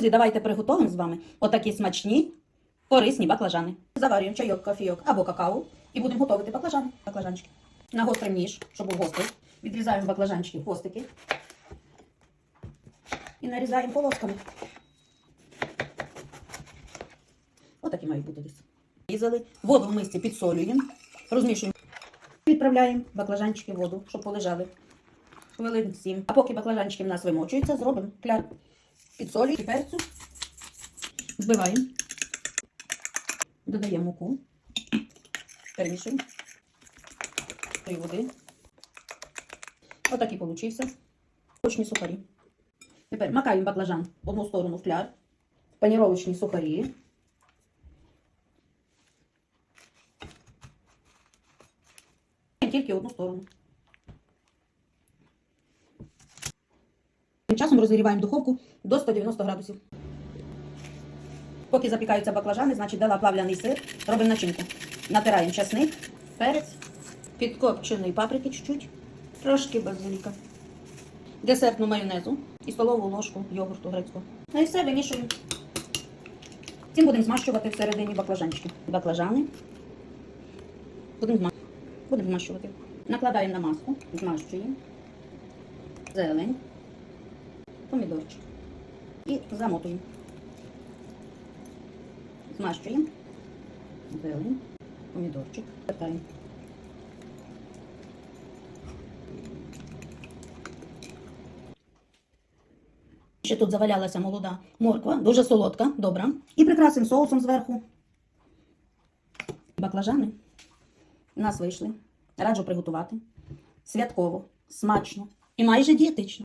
Друзі, давайте приготуємо з вами отакі смачні, корисні баклажани. Заварюємо чайок, кофійок або какао і будемо готувати баклажани. Баклажанчики. На гострий ніж, щоб був гострий. Відрізаємо баклажанчики в хвостики. І нарізаємо полосками. Отакі мають бути десь. Різали. Воду в мисці підсолюємо. Розмішуємо. Відправляємо баклажанчики в воду, щоб полежали. Хвилин 7. А поки баклажанчики в нас вимочуються, зробимо кляр під солі і перцю. Збиваємо. Додаємо муку. Перемішуємо. Три води. Отакий получився. Точні сухарі. Тепер макаємо баклажан в одну сторону в кляр. Паніровочні сухарі. Тільки одну сторону. Тим часом розігріваємо духовку до 190 градусів. Поки запікаються баклажани, значить дала плавляний сир, робимо начинку. Натираємо часник, перець, підкопченої паприки чуть-чуть, трошки базиліка, десертну майонезу і столову ложку йогурту грецького. Ну і все вимішуємо. Цим будемо змащувати всередині баклажанчики. Баклажани. Будемо зма- будемо змащувати. Накладаємо на маску, змащуємо. Зелень помідорчик. І замотуємо. Змащуємо. Зелень, помідорчик. Катаємо. Ще тут завалялася молода морква, дуже солодка, добра. І прикрасимо соусом зверху. Баклажани у нас вийшли. Раджу приготувати. Святково, смачно і майже дієтично.